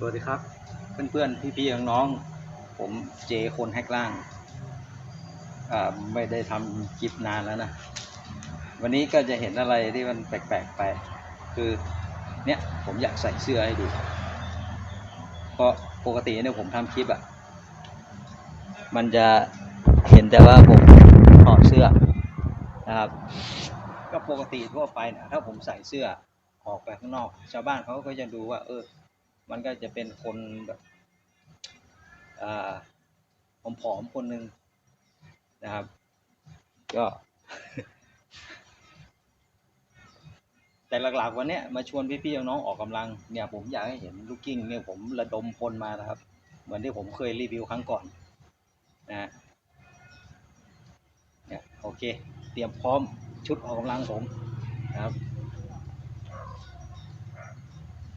สวัสดีครับ เพื่อนๆ พี่ๆ น้องๆ ผมเจคนแฮกล่างอ่าไม่ได้ทำคลิปนานแล้วนะ วันนี้ก็จะเห็นอะไรที่มันแปลกๆไป คือเนี่ยผมอยากใส่เสื้อให้ดู เพราะปกติเนี่ยผมทำคลิปอะ่ะ มันจะเห็นแต่ว่าผมถอดเสื้อนะครับก็ปกติทั่วไปนะถ้าผมใส่เสื้อออกไปข้างนอก ชาวบ้านเขาก็จะดูว่า เออ มันก็จะเป็นคนแบบอ่าผอมๆคนหนึ่งนะครับ ก็ แต่หลักๆวันเนี้ยมาชวนพี่ๆน้องๆออกกำลังเนี่ยผมอยากให้เห็นลูกกิ้งเนี่ยผมระดมพลมานะครับ เหมือนที่ผมเคยรีวิวครั้งก่อนนะเนี่ยโอเค เตรียมพร้อมชุดออกกำลังผมนะครับ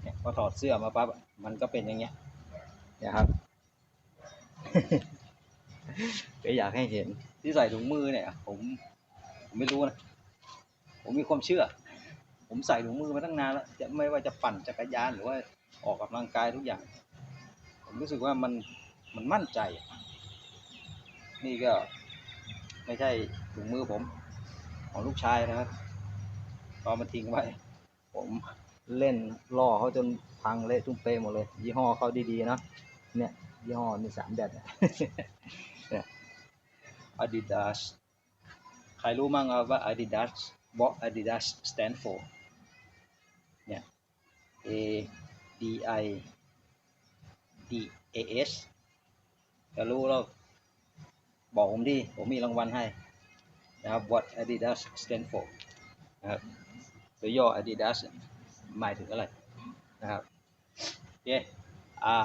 เนี่ย พอถอดเสื้อมาปั๊บมันก็เป็นอย่างเงี้ยนะครับก็อยากให้เห็นที่ใส่ถุงมือเนี่ย ผมผมไม่รู้นะผมมีความเชื่อ ผมใส่ถุงมือมาตั้งนานแล้วจะไม่ว่าจะปั่นจักรยานหรือว่าออกกำลังกายทุกอย่าง ผมรู้สึกว่ามันมันมั่นใจ นี่ก็ไม่ใช่ถุงมือผม ของลูกชายนะครับตอนมาทิ้งไว้ ผม เล่นล่อเขาจนพังเละตุ้มเปหมดเลย ยี่ห้อเขาดีๆเนอะเนี่ยยี่ห้อมีสามแดดเนี่ยเนี่ย Adidas ใครรู้มั่งว่า Adidas what Adidas stand for เนี่ย A D I D A S จะรู้แล้วบอกผมดิ ผมมีรางวัลให้นะครับ what Adidas stand for นะครับตัวย่อ Adidas หมายถึงอะไรนะครับโอเคอ่า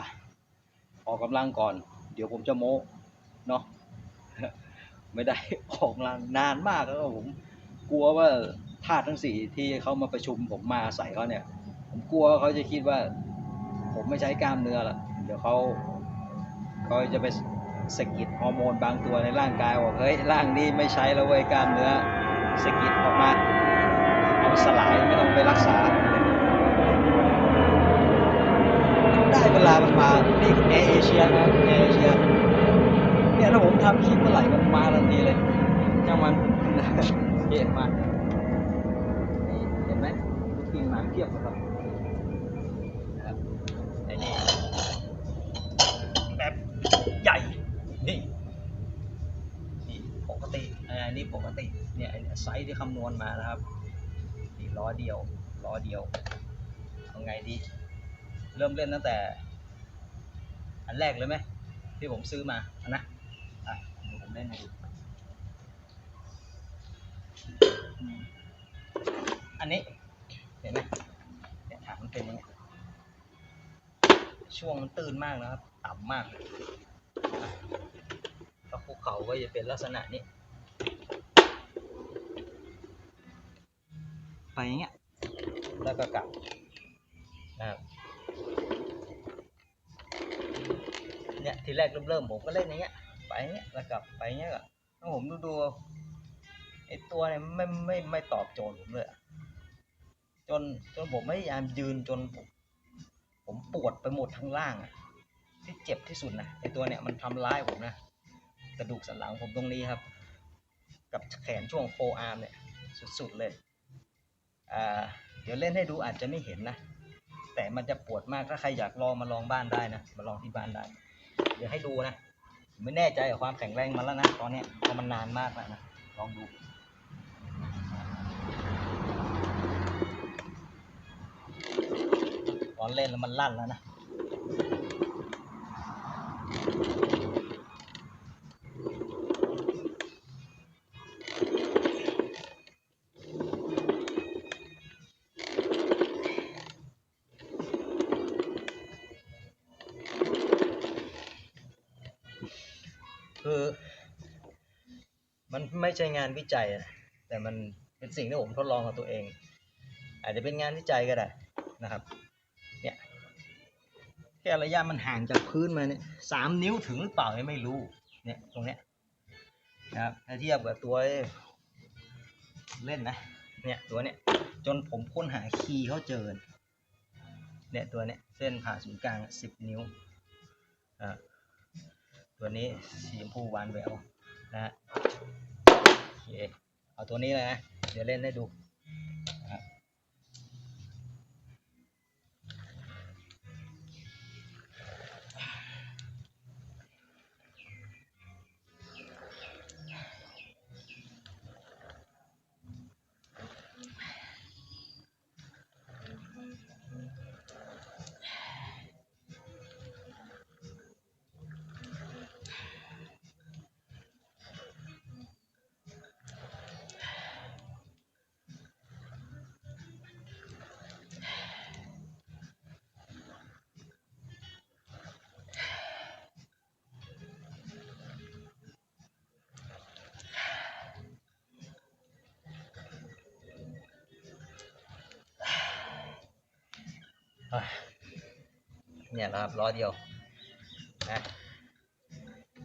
ออกกำลังก่อน เดี๋ยวผมจะโม้เนาะไม่ได้ออกกำลังนานมากแล้วผมกลัวว่าธาตุทั้งสี่ที่เขามาประชุมผมมาใส่เขาเนี่ย ผมกลัวเขาจะคิดว่า ผมไม่ใช้กล้ามเนื้อละเดี๋ยวเขาเขาจะไปสกิดฮอร์โมนบางตัวในร่างกายบอกเฮ้ยร่างนี้ไม่ใช้แล้วเว้ยกล้ามเนื้อสกิดออกมาเอาสลายไม่ต้องไปรักษา ได้เวลามันมานี่แอร์เอเชียนะแอร์เอเชียเนี่ยถ้าผมทำคลิปเมื่อไหร่มันมาทันทีเลยช่างมันเห็นมาเห็นไหมลูกกิ้งมาเทียบกันครับนะครับไอ้นี่แบบใหญ่ นี่นี่ปกติอันนี้ปกติเนี่ยไอ้เนี่ยไซส์ที่คำนวณมานะครับนี่ล้อเดียวล้อเดียวเอาไงดี เริ่มเล่นตั้งแต่ อันแรกเลยไหมที่ผมซื้อมาอันนะอะเดี๋ยวผมเล่นให้ดูอันนี้เห็นไหมเนี่ยถามมันเป็นยังไงช่วงมันตื้นมากนะครับ ต่ำมากถ้าภูเขาก็จะเป็นลักษณะนี้ ไปอย่างเงี้ยแล้วก็กลับ แรกเริ่มๆผมก็เล่นอย่างเงี้ย ไปเงี้ยแล้วกลับไปเงี้ยก็แล้วผมดูดูไอตัวเนี่ยไม่ไม่ไม่ตอบโจทย์ผมเลยจนจนผมพยายามยืนจนผมผมปวดไปหมดทั้งล่างอะที่เจ็บที่สุดนะไอตัวเนี่ยมันทำร้ายผมนะกระดูกสันหลังผมตรงนี้ครับ กับแขนช่วงโฟอาร์มเนี่ยสุดๆเลยอ่าเดี๋ยวเล่นให้ดูอาจจะไม่เห็นนะ แต่มันจะปวดมากถ้าใครอยากลองมาลองบ้านได้นะ มาลองที่บ้านได้ เดี๋ยวให้ดูนะไม่แน่ใจกับความแข็งแรงมันแล้วนะตอนนี้เพราะมันนานมากแล้วนะลองดูตอนเล่นแล้วมันลั่นแล้วนะ ไม่ใช่งานวิจัยอะแต่มันเป็นสิ่งที่ผมทดลองกับตัวเอง อาจจะเป็นงานวิจัยก็ได้นะครับ เนี่ยแค่ระยะมันห่างจากพื้นมาเนี่ยสามนิ้วถึงหรือเปล่าไม่รู้ เนี่ยตรงเนี้ยนะครับถ้าเทียบกับตัวเล่นนะ เนี่ยตัวเนี้ยจนผมค้นหาคีย์เขาเจอ เนี่ยตัวเนี้ยเส้นผ่าศูนย์กลางสิบนิ้วอ่าตัวนี้สีชมพูหวานแหววนะฮะ เคเอาตัวนี้เลยนะ เดี๋ยวเล่นให้ดู เนี่ยนะครับล้อเดียวนะ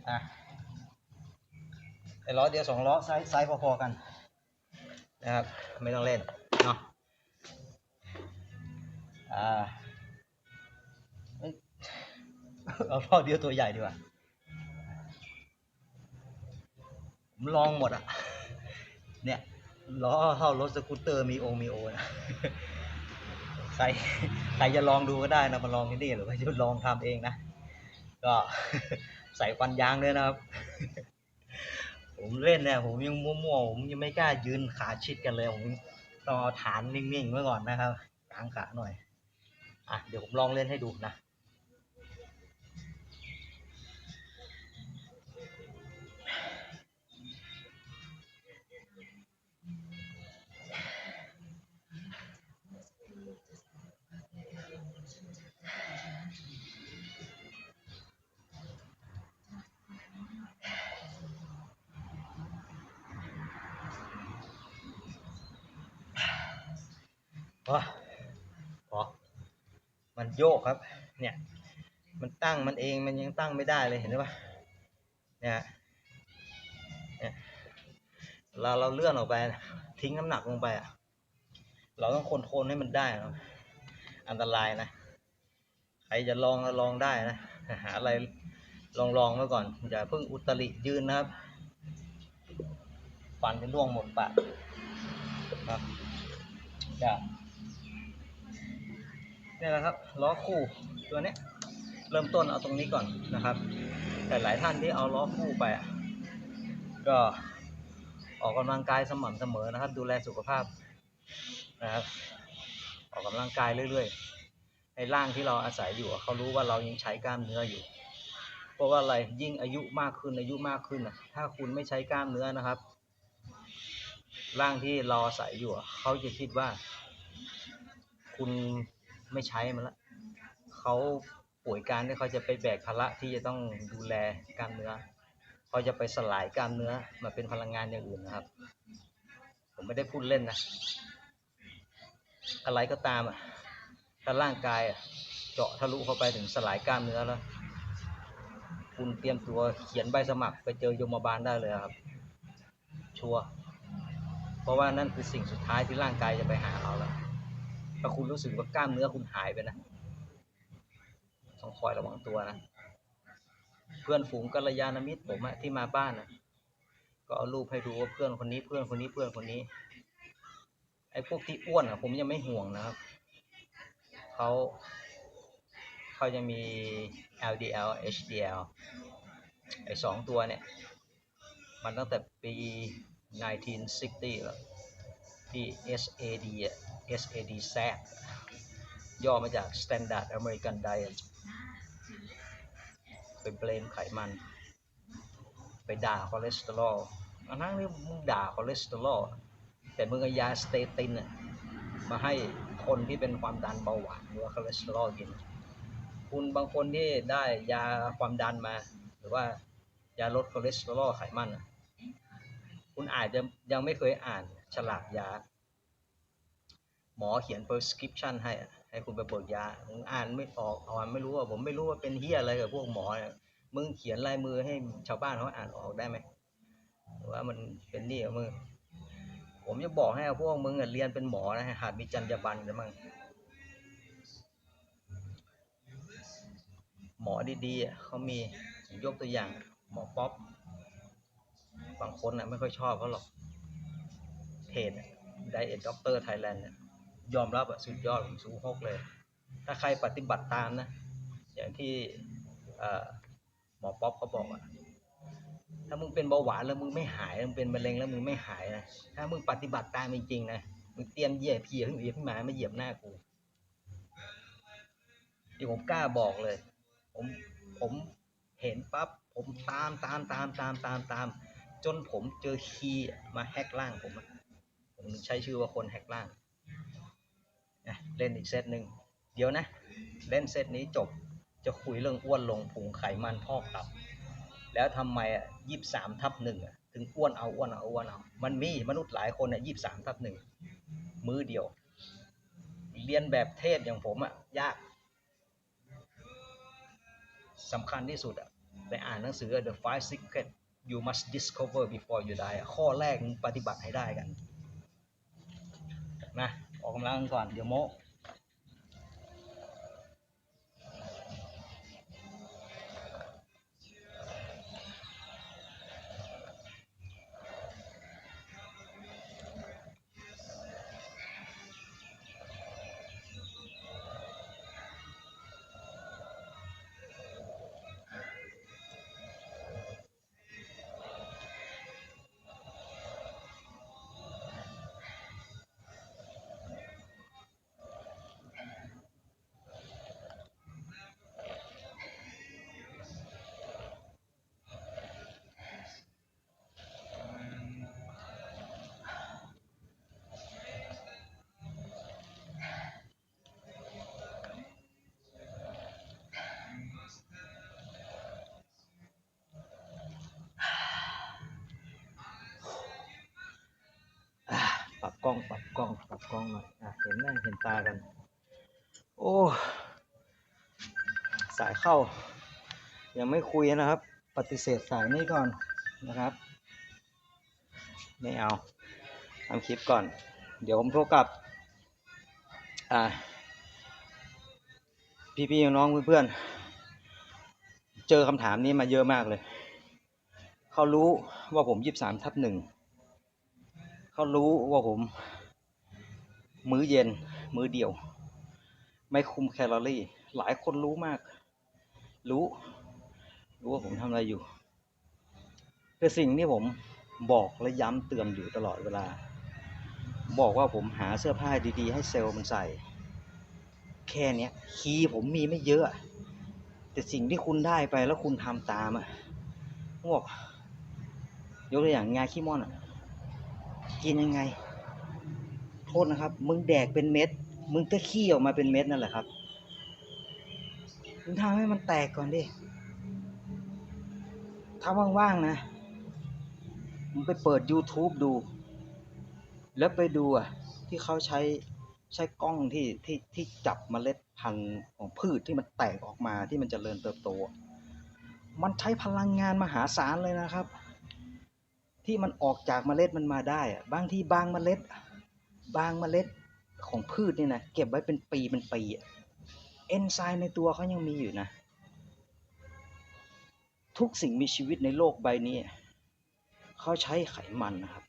อะไอ้ล้อเดียวสองล้อไซส์ไซส์พอๆกันนะครับไม่ต้องเล่นเนาะอ่าเอาล้อเดียวตัวใหญ่ดีกว่าผมลองหมดอะเนี่ยล้อเท่ารถสกูตเตอร์มีโอมีโอนะ ใครใครจะลองดูก็ได้นะมาลองที่นี่หรือว่าจะลองทำเองนะ ก็ใส่ฟันยางด้วยนะครับ ผมเล่นเนี่ยผมยังมั่วๆผมยังไม่กล้ายืนขาชิดกันเลยผมต้องเอาฐานนิ่งๆไว้ก่อนนะครับกางขาหน่อยอะเดี๋ยวผมลองเล่นให้ดูนะ พอพอมันโยกครับ เนี่ย มันตั้งมันเองมันยังตั้งไม่ได้เลยเห็นไหมเนี่ยเนี่ยเราเราเลื่อนออกไป ทิ้งน้ำหนักลงไปอะ เราต้องคนโทรลให้มันได้นะอันตรายนะ ใครจะลองก็ลองได้นะ หาอะไรลองลองไว้ก่อน อย่าเพิ่งอุตริยืนนะครับ ฟันจะร่วงหมดปากครับอย่า นี่แหละครับล้อคู่ตัวนี้เริ่มต้นเอาตรงนี้ก่อนนะครับ แต่หลายท่านที่เอาล้อคู่ไปอะก็ออกกำลังกายสม่ำเสมอนะครับ ดูแลสุขภาพนะครับ ออกกำลังกายเรื่อยๆในร่างที่เราอาศัยอยู่เขารู้ว่าเรายังใช้กล้ามเนื้ออยู่เพราะว่าอะไรยิ่งอายุมากขึ้นอายุมากขึ้นอะถ้าคุณไม่ใช้กล้ามเนื้อนะครับ ร่างที่เราอาศัยอยู่เขาจะคิดว่า คุณ ไม่ใช้มันละเขาป่วยการที่เขาจะไปแบกภาระที่จะต้องดูแลกล้ามเนื้อเขาจะไปสลายกล้ามเนื้อมาเป็นพลังงานอย่างอื่นนะครับ ผมไม่ได้พูดเล่นนะ อะไรก็ตามอะถ้าร่างกายเจาะทะลุเข้าไปถึงสลายกล้ามเนื้อแล้ว คุณเตรียมตัวเขียนใบสมัครไปเจอยมบาลได้เลยครับ ชัวร์เพราะว่านั่นคือสิ่งสุดท้ายที่ร่างกายจะไปหาเราแล้ว ถ้าคุณรู้สึกว่ากล้ามเนื้อคุณหายไปนะต้องคอยระวังตัวนะ เพื่อนฝูงกัลยาณมิตรผมอะที่มาบ้านอะก็เอารูปให้ดูว่าเพื่อนคนนี้เพื่อนคนนี้เพื่อนคนนี้ ไอ้พวกที่อ้วนอะผมยังไม่ห่วงนะครับเขาเขาจะมี LDL HDL ไอ้สองตัวเนี่ย มันตั้งแต่ปี 1960 แล้ว ที่ SAD SAD SAD ย่อมาจาก Standard American Diet ไปเบลมไขมัน ไปด่าคอเลสเตอรอลอันนั้นนี่มึงด่าคอเลสเตอรอลแต่มึงเอายาสเตตินมาให้คนที่เป็นความดันเบาหวานหรือว่าคอเลสเตอรอลกิน คุณบางคนที่ได้ยาความดันมา หรือว่ายาลดคอเลสเตอรอลไขมัน คุณอาจจะยังไม่เคยอ่าน ฉลากยา หมอเขียน prescription ให้ให้คุณไปเบิกยาผมอ่านไม่ออกอ่านไม่รู้ว่าผมไม่รู้ว่าเป็นเฮียอะไรกับพวกหมอเนี่ยมึงเขียนลายมือให้ชาวบ้านเขาอ่านออกได้ไหมว่ามันเป็นนี่กับมึงผมจะบอกให้พวกมึงเรียนเป็นหมอนะหัดมีจรรยาบรรณกันบ้างหมอดีๆเขามียกตัวอย่างหมอป๊อปบางคนอะไม่ค่อยชอบเขาหรอก เพจไดเอทด็อกเตอร์ไทยแลนด์ยอมรับอะสุดยอดผมสูงหกเลย ถ้าใครปฏิบัติตามนะ อย่างที่หมอป๊อปเขาบอกอะถ้ามึงเป็นเบาหวานแล้วมึงไม่หายมึงเป็นมะเร็งแล้วมึงไม่หายนะถ้ามึงปฏิบัติตามจริงๆนะมึงเตรียมเหยียบเพียขึ้นเหยียบขึ้นมาไม่เหยียบหน้ากูที่ผมกล้าบอกเลย ผมผมเห็นปั๊บผมตามตามตามตามตามตาม จนผมเจอคีย์มาแฮกล่างผมอะ ผมใช้ชื่อว่าคนแฮกล่างเล่นอีกเซตหนึ่งเดี๋ยวนะ เล่นเซตนี้จบจะคุยเรื่องอ้วนลงพุงไขมันพอกตับ แล้วทำไมอะยี่สามทับหนึ่งอะถึงอ้วนเอาอ้วนเอาอ้วนเอา มันมีมนุษย์หลายคนอะยี่สามทับหนึ่งมือเดียว เรียนแบบเทพอย่างผมอะยากสำคัญที่สุดอะไปอ่านหนังสือ The Five Secret you must discover before you die ข้อแรกปฏิบัติให้ได้กัน นะออกกำลังก่อนเดี๋ยวโม ล้องปรับกล้องปรับกล้องหน่อยอะเห็นหน้าเห็นตากัน โอ้สายเข้า ยังไม่คุยนะครับ ปฏิเสธสายนี้ก่อนนะครับ ไม่เอาทำคลิปก่อน เดี๋ยวผมโทรกลับ อ่า พี่ๆน้องเพื่อนๆ เจอคำถามนี้มาเยอะมากเลย เขารู้ว่าผมยี่สามทับหนึ่ง เขารู้ว่าผม มื้อเย็น มื้อเดียว ไม่คุมแคลอรี่ หลายคนรู้มาก รู้ รู้ว่าผมทำอะไรอยู่แต่สิ่งที่ผมบอกและย้ำเตือนอยู่ตลอดเวลา บอกว่าผมหาเสื้อผ้าดีๆ ให้เซลล์มันใส่ แค่เนี้ยคีย์ผมมีไม่เยอะ แต่สิ่งที่คุณได้ไปแล้วคุณทำตามอะพวกยกตัวอย่างงาขี้ม่อนอะ กินยังไง โทษนะครับ มึงแดกเป็นเม็ด มึงก็ขี้ออกมาเป็นเม็ดนั่นแหละครับ มึงทำให้มันแตกก่อนดิถ้าว่างๆนะ มึงไปเปิด YouTube ดู แล้วไปดูอะ ที่เขาใช้ใช้กล้องที่ที่ที่จับเมล็ดพันธุ์ของพืชที่มันแตกออกมาที่มันจเจริญเติบโต มันใช้พลังงานมหาศาลเลยนะครับ ที่มันออกจากเมล็ดมันมาได้อะบางที่บางเมล็ด บางเมล็ดของพืชเนี่ยนะเก็บไว้เป็นปีเป็นปีเอนไซม์ในตัวเขายังมีอยู่นะ ทุกสิ่งมีชีวิตในโลกใบนี้เขาใช้ไขมันนะครับ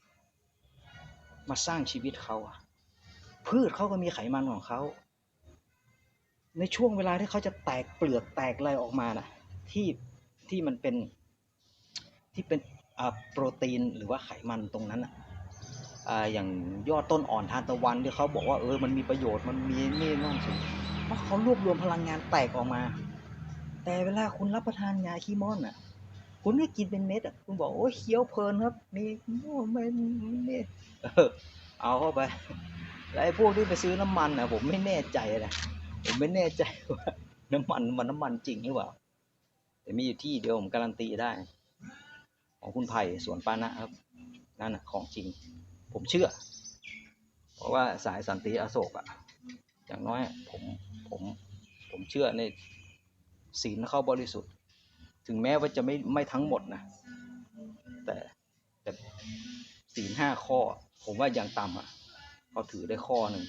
มาสร้างชีวิตเขาพืชเขาก็มีไขมันของเขาในช่วงเวลาที่เขาจะแตกเปลือกแตกอะไรออกมานะที่ที่มันเป็นที่เป็น โปรตีนหรือว่าไขมันตรงนั้นอะอย่างยอดต้นอ่อนทานตะวันที่เขาบอกว่าเออมันมีประโยชน์มันมีนี่นั่นสิเพราะเขารวบรวมพลังงานแตกออกมา แต่เวลาคุณรับประทานยาคีมอนอะ คุณไม่กินเป็นเม็ดอะคุณบอกโอ้เคี้ยวเพลินครับนี่โอ้ไม่นี่เอาเข้าไปแล้วไอ้พวกที่ไปซื้อน้ำมันอะ ผมไม่แน่ใจนะผมไม่แน่ใจว่า น้ำมันมันน้ำมันจริงหรือเปล่าแต่มีอยู่ที่เดียวผมการันตีได้ ของคุณไผ่สวนปานะครับ นั่นนะของจริง ผมเชื่อ เพราะว่าสายสันติอโศกอะอย่างน้อยผมผมผมเชื่อในศีลเข้าบริสุทธิ์ ถึงแม้ว่าจะไม่ไม่ทั้งหมดนะ แต่แต่ศีลห้าข้อ ผมว่าอย่างต่ำอะเขาถือได้ข้อหนึ่ง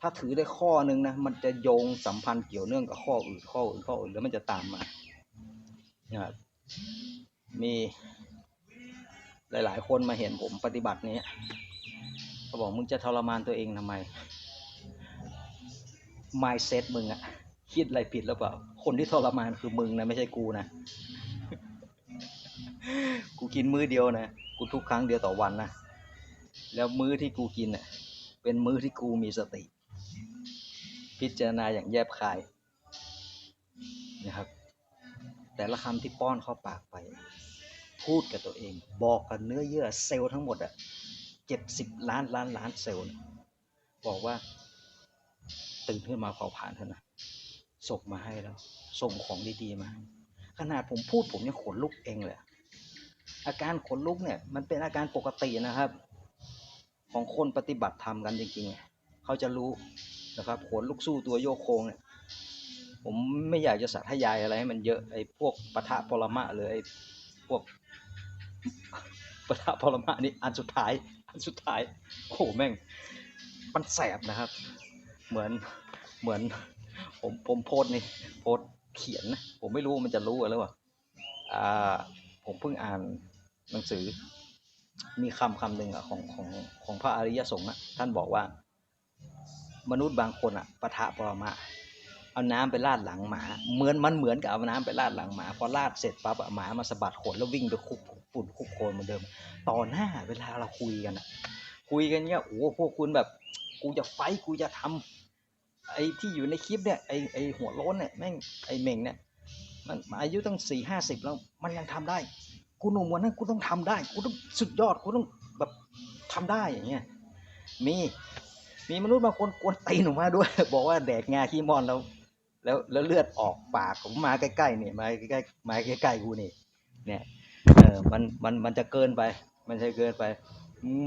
ถ้าถ้าถือได้ข้อหนึ่งนะมันจะโยงสัมพันธ์เกี่ยวเนื่องกับข้ออื่นข้ออื่นข้ออื่นแล้วมันจะตามมานะครับมี หลาย ๆ คนมาเห็นผมปฏิบัตินี้เขาบอกมึงจะทรมานตัวเองทำไม mindset มึงอะคิดอะไรผิดหรือเปล่า คนที่ทรมานคือมึงนะไม่ใช่กูนะ กูกินมื้อเดียวนะ กูทุกครั้งเดียวต่อวันนะ แล้วมื้อที่กูกินน่ะเป็นมื้อที่กูมีสติ พิจารณาอย่างแยบคายนะครับ แต่ละคำที่ป้อนเข้าปากไป พูดกับตัวเอง บอกกับเนื้อเยื่อเซลล์ทั้งหมดอะเจ็ดสิบล้านล้านล้านเซลล์เนี่ยบอกว่า ตื่นขึ้นมาเผาผ่านเถอะนะส่งมาให้แล้ว ส่งของดีๆมาให้ขนาดผมพูดผมยังขนลุกเองเลยอะอาการขนลุกเนี่ยมันเป็นอาการปกตินะครับ ของคนปฏิบัติธรรมกันจริงๆเขาจะรู้นะครับขนลุกสู้ตัวโยกโคงเนี่ยผมไม่อยากจะสาธยายอะไรให้มันเยอะไอ้พวกปะทะปรมะหรือไอ้พวก ปะทะปรมะนี่อันสุดท้าย อันสุดท้าย โอ้โหแม่ง มันแสบนะครับ เหมือน เหมือน ผมผมโพสนี่ โพสเขียนนะ ผมไม่รู้มันจะรู้หรือเปล่าอ่า ผมเพิ่งอ่านหนังสือ มีคำคำหนึ่งอะของของของพระอริยสงฆ์อะท่านบอกว่า มนุษย์บางคนอะปะทะปรมะเอาน้ำไปราดหลังหมา เหมือนมันเหมือนกับเอาน้ำไปราดหลังหมา พอราดเสร็จปั๊บหมามาสะบัดขนแล้ววิ่งไปคุก ฝุ่นคุกโคลนเหมือนเดิมต่อหน้าเวลาเราคุยกันอะคุยกันเนี้ยโอ้โหพวกคุณแบบกูจะไฟกูจะทำไอ้ที่อยู่ในคลิปเนี่ยไอ้ไอ้หัวโล้นเนี่ยแม่งไอ้เม่งเนี่ยมันอายุตั้งสี่ห้าสิบแล้วมันยังทำได้กูหนุ่มวันนั้นกูต้องทำได้กูต้องสุดยอดกูต้องแบบทำได้อย่างเงี้ยมี มีมนุษย์บางคนกวนตีหนออกมาด้วย บอกว่าแดกงาขี้มอนแล้ว แล้วแล้วเลือดออกปากผมมาใกล้ๆเนี่ยมาใกล้ๆมาใกล้ๆกูนี่เนี่ย มันมันมันจะเกินไป มันจะเกินไป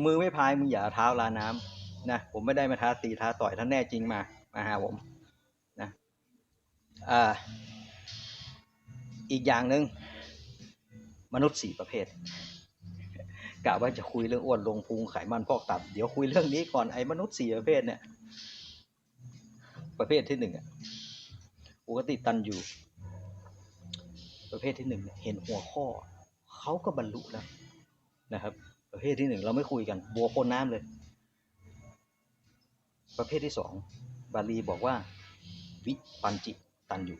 มือไม่พายมึงอย่าเท้าลาน้ำนะผมไม่ได้มาท้าตีท้าต่อยถ้าแน่จริงมามาหาผมนะอ่าอีกอย่างหนึ่งมนุษย์สี่ประเภทกะว่าจะคุยเรื่องอ้วนลงพุงไขมันพอกตับ เดี๋ยวคุยเรื่องนี้ก่อนไอ้มนุษย์สี่ประเภทเนี่ย ประเภทที่หนึ่งอะปกติตันอยู่ ประเภทที่หนึ่งเห็นหัวข้อ เขาก็บรรลุแล้วนะครับ ประเภทที่หนึ่งเราไม่คุยกัน บัวโคนน้ำเลย ประเภทที่สองบาลีบอกว่า วิปัญจิตันอยู่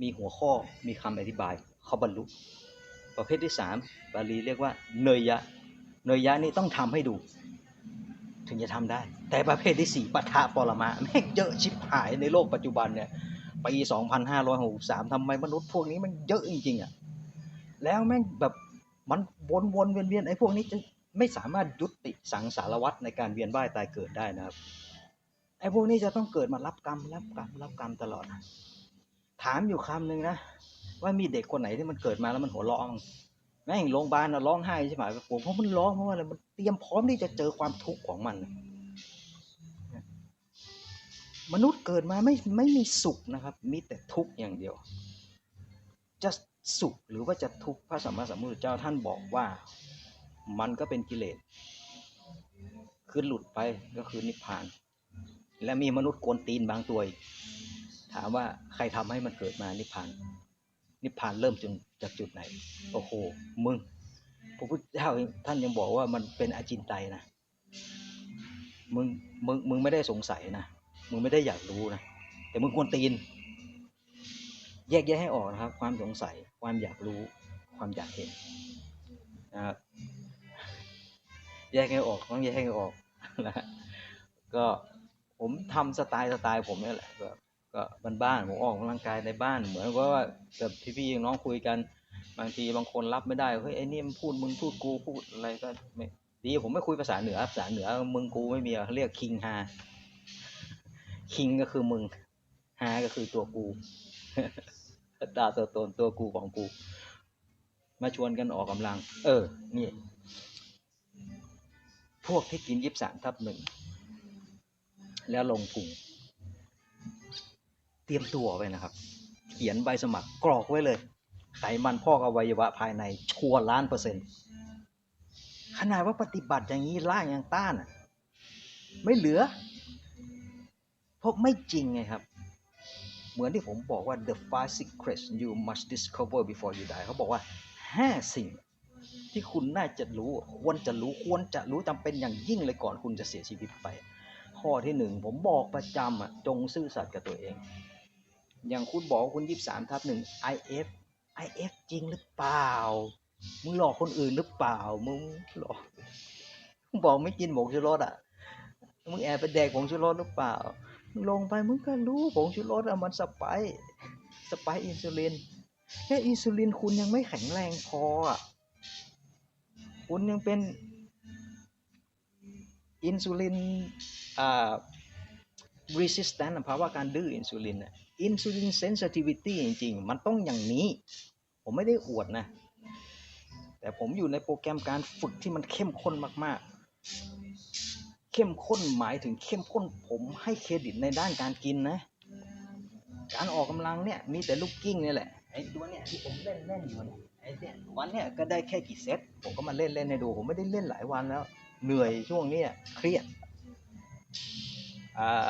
มีหัวข้อมีคำอธิบาย เขาบรรลุ ประเภทที่สามบาลีเรียกว่า เนยยะ เนยยะนี่ต้องทำให้ดู ถึงจะทำได้ แต่ประเภทที่สี่ปะทะปรมาแม่งเยอะชิบหายในโลกปัจจุบันเนี่ยปี 2563ทำไมมนุษย์พวกนี้มันเยอะจริงๆอะ แล้วแม่งแบบมันวนๆเวียนๆไอ้พวกนี้จะไม่สามารถยุติสังสารวัฏในการเวียนว่ายตายเกิดได้นะครับไอ้พวกนี้จะต้องเกิดมารับกรรมรับกรรมรับกรรมตลอด ถามอยู่คำหนึ่งนะว่ามีเด็กคนไหนที่มันเกิดมาแล้วมันหัวราะมั้งแม่งโรงพยาบาลนะร้องไห้ใช่ไหมผมเพราะมันร้องเพราะว่าอะไรมันเตรียมพร้อมที่จะเจอความทุกข์ของมัน มนุษย์เกิดมาไม่ไม่มีสุขนะครับ มีแต่ทุกข์อย่างเดียวจะ สุขหรือว่าจะทุกข์พระสัมมาสัมพุทธเจ้าท่านบอกว่า มันก็เป็นกิเลสคือหลุดไปก็คือนิพพาน และมีมนุษย์กวนตีนบางตัวถามว่าใครทำให้มันเกิดมานิพพาน นิพพานเริ่มจนจากจุดไหนโอ้โหมึงพระพุทธเจ้าท่านยังบอกว่ามันเป็นอาจินไตยนะมึงมึงมึงไม่ได้สงสัยนะมึงไม่ได้อยากรู้นะแต่มึงควรตีน แยกแยะให้ออกนะครับ ความสงสัยความอยากรู้ ความอยากเห็นนะครับแยกให้ออกต้องแยกให้ออกนะฮะก็ผมทำสไตล์สไตล์ผมนี่แหละก็ก็บ้านๆผมออกกำลังกายในบ้าน เหมือนกับว่ากับพี่ๆน้องคุยกันบางทีบางคนรับไม่ได้เฮ้ยไอ้นี่มันพูดมึงพูดกูพูดอะไรก็ไม่ดีผมไม่คุยภาษาเหนือภาษาเหนือมึงกูไม่มีเรียกคิงฮาคิงก็คือมึงฮาก็คือตัวกู ตาตัวตนตัวกูของกู มาชวนกันออกกำลัง เออ นี่ พวกที่กินยิบสามทับหนึ่ง แล้วลงพุงเตรียมตัวไว้นะครับ เขียนใบสมัครกรอกไว้เลย ไขมันพอกอวัยวะภายในชัวร์ล้านเปอร์เซ็นต์ขนาดว่าปฏิบัติอย่างนี้ล่างยังต้าน ไม่เหลือราะไม่จริงไงครับ เหมือนที่ผมบอกว่า the five secrets you must discover before you die เขาบอกว่าห้าสิ่งที่คุณน่าจะรู้ควรจะรู้ควรจะรู้จำเป็นอย่างยิ่งเลยก่อนคุณจะเสียชีวิตไป ข้อที่หนึ่งผมบอกประจำอะจงซื่อสัตย์กับตัวเอง อย่างคุณบอกคุณยี่สามทับหนึ่ง IF IF จริงหรือเปล่า มึงหลอกคนอื่นหรือเปล่า มึงหลอกมึงบอกไม่กินผงชูรสอะ มึงแอบไปแดกผงชูรสหรือเปล่า ลงไปมึงก็รู้ผงชูรสอะมันสไปสไปอินซูลินแค่อินซูลินคุณยังไม่แข็งแรงพออะคุณยังเป็นอินซูลินอ่า resistant ภาวะการดื้ออินซูลินอินซูลิน sensitivity จริงๆ มันต้องอย่างนี้ ผมไม่ได้อวดนะ แต่ผมอยู่ในโปรแกรมการฝึกที่มันเข้มข้นมาก ๆ เข้มข้นหมายถึงเข้มข้นผมให้เครดิตในด้านการกินนะ การออกกำลังเนี่ยมีแต่ลูกกิ้งนี่แหละไอ้ตัวเนี่ยที่ผมเล่นเล่นอยู่เนี่ยไอ้เนี่ยวันเนี่ยก็ได้แค่กี่เซตผมก็มาเล่นเล่นให้ดู ผมไม่ได้เล่นหลายวันแล้ว เหนื่อยช่วงเนี้ยเครียดอ่า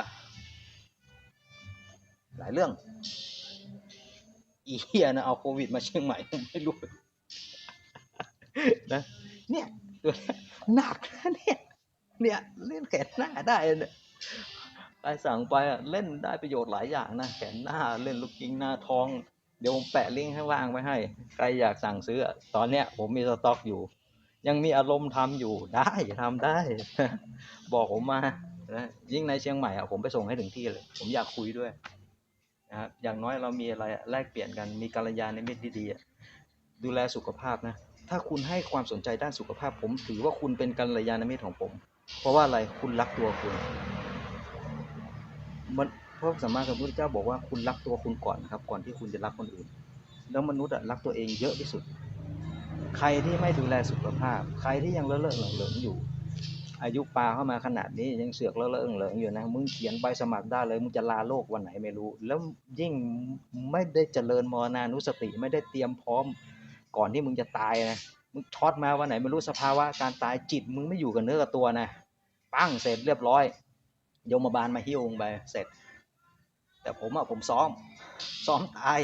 หลายเรื่อง อีเฮียนะเอาโควิดมาเชียงใหม่ผมไม่รู้นะเนี่ยตัวเนี้ยหนักนะเนี่ย เนี่ยเล่นแขนหน้าได้เนี่ยไปสั่งไปอะเล่นได้ประโยชน์หลายอย่างนะแขนหน้าเล่นลูกยิงหน้าท้อง เดี๋ยวผมแปะลิงก์ข้างล่างไว้ให้ ใครอยากสั่งซื้อ ตอนเนี้ยผมมีสต็อกอยู่ ยังมีอารมณ์ทำอยู่ได้ทำได้ บอกผมมานะยิ่งในเชียงใหม่อะผมไปส่งให้ถึงที่เลย ผมอยากคุยด้วยนะครับอย่างน้อยเรามีอะไรแลกเปลี่ยนกันมีกัลยาณมิตรดีอะดูแลสุขภาพนะถ้าคุณให้ความสนใจด้านสุขภาพผม ถือว่าคุณเป็นกัลยาณมิตรของผม เพราะว่าอะไรคุณรักตัวคุณมันพระสัมมาสัมพุทธเจ้าบอกว่าคุณรักตัวคุณก่อนนะครับ ก่อนที่คุณจะรักคนอื่น แล้วมนุษย์รักตัวเองเยอะที่สุด ใครที่ไม่ดูแลสุขภาพ ใครที่ยังเลอะเลอะเหลิงเหลิงอยู่ อายุปลาเข้ามาขนาดนี้ยังเสือกเลอะเลอะเหลิงอยู่นะมึงเขียนใบสมัครได้เลยมึงจะลาโลกวันไหนไม่รู้ แล้วยิ่งไม่ได้เจริญมรณานุสติไม่ได้เตรียมพร้อม ก่อนที่มึงจะตายนะ มึงช็อตมาวันไหนไม่รู้สภาวะการตายจิตมึงไม่อยู่กับเนื้อกับตัวนะปั้งเสร็จเรียบร้อย โยมบาลมาหิ้วมึงไปเสร็จ แต่ผมอะผมซ้อม ซ้อมตาย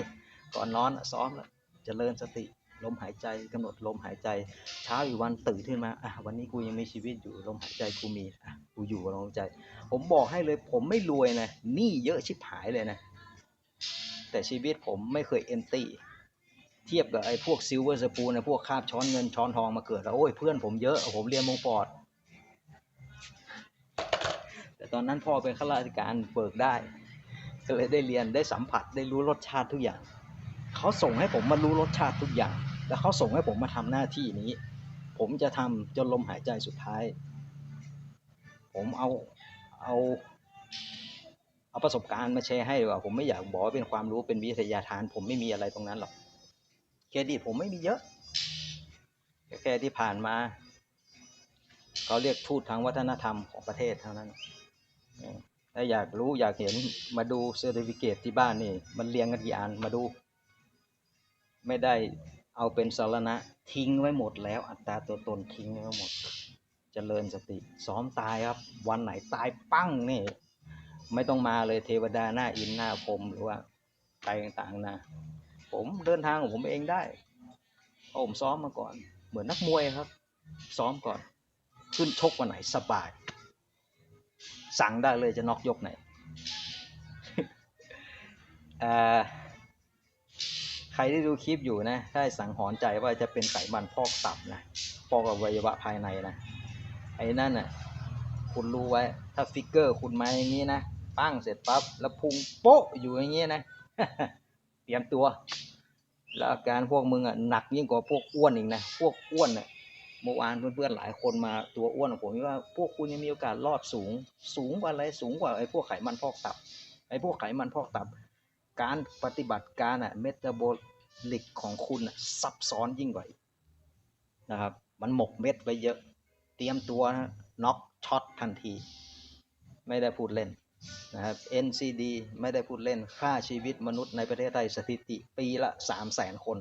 ก่อนนอนซ้อมแล้วเจริญสติลมหายใจกำหนดลมหายใจ เช้าอีกวันตื่นขึ้นมาอะวันนี้กูยังมีชีวิตอยู่ลมหายใจกูมีอะกูอยู่กับลมหายใจ ผมบอกให้เลยผมไม่รวยนะหนี้เยอะชิบหายเลยนะ แต่ชีวิตผมไม่เคยเอนตี้ เทียบกับไอ้พวกซิลเวอร์สปูนะพวกคาบช้อนเงินช้อนทองมาเกิดแล้วโอ้ยเพื่อนผมเยอะผมเรียนมงปอดแต่ตอนนั้นพ่อเป็นข้าราชการเบิกได้ ก็เลยได้เรียนได้สัมผัสได้รู้รสชาติทุกอย่าง เขาส่งให้ผมมารู้รสชาติทุกอย่าง แล้วเขาส่งให้ผมมาทำหน้าที่นี้ ผมจะทำจนลมหายใจสุดท้าย ผมเอาเอาเอาประสบการณ์มาแชร์ให้ดีกว่า ผมไม่อยากบอกว่าเป็นความรู้เป็นวิทยาทาน ผมไม่มีอะไรตรงนั้นหรอก เครดิตผมไม่มีเยอะแค่ที่ผ่านมาเขาเรียกทูตทางวัฒนธรรมของประเทศเท่านั้นถ้าอยากรู้อยากเห็นมาดูเซอร์ติฟิเคตที่บ้านนี่ มันเรียงกันกี่อันมาดู ไม่ได้เอาเป็นสารณะทิ้งไว้หมดแล้ว อัตราตัวตนทิ้งไว้หมดจเจริญสติซ้อมตายครับ วันไหนตายปั้งนี่ ไม่ต้องมาเลยเทวดาหน้าอินหน้าพรมหรือว่าใครต่างๆนะ ผมเดินทางของผมเองได้เพราะผมซ้อมมาก่อน เหมือนนักมวยครับ ซ้อมก่อน ขึ้นชกวันไหนสบาย สั่งได้เลยจะน็อกยกไหนใครที่ดูคลิปอยู่นะ ถ้าสังหรณ์ใจว่าจะเป็นไขมันพอกตับนะพอกอวัยวะภายในนะไอ้นั่นน่ะคุณรู้ไว้ ถ้าฟิกเกอร์คุณมาอย่างนี้นะ ปั้งเสร็จปั๊บ แล้วพุงโป๊ะอยู่อย่างนี้นะ เตรียมตัว แล้วอาการพวกมึงอะหนักยิ่งกว่าพวกอ้วนอีกนะ พวกอ้วนเนี่ยเมื่อวานเพื่อนๆหลายคนมาตัวอ้วนของผมว่าพวกคุณยังมีโอกาสรอดสูง สูงกว่าอะไรสูงกว่าไอ้พวกไขมันพอกตับไอ้พวกไขมันพอกตับ การปฏิบัติการอะเมตาบอลิกของคุณอะซับซ้อนยิ่งกว่านะครับ มันหมกเม็ดไว้เยอะ เตรียมตัวนะน็อกช็อตทันที ไม่ได้พูดเล่น นะครับ NCD ไม่ได้พูดเล่นค่าชีวิตมนุษย์ในประเทศไทยสถิติปีละสามแสนคน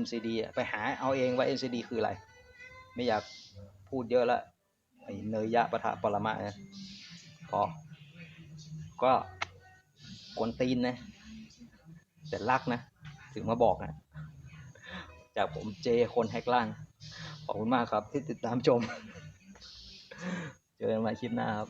NCD อะไปหาเอาเองว่า NCD คืออะไร ไม่อยากพูดเยอะละไอเนยยะปะทะปรมะนะพอก็กวนตีนนะ แต่รักนะ ถึงมาบอกนะ จากผมเจคนแฮกล่าง ขอบคุณมากครับที่ติดตามชม เจอกันใหม่คลิปหน้าครับ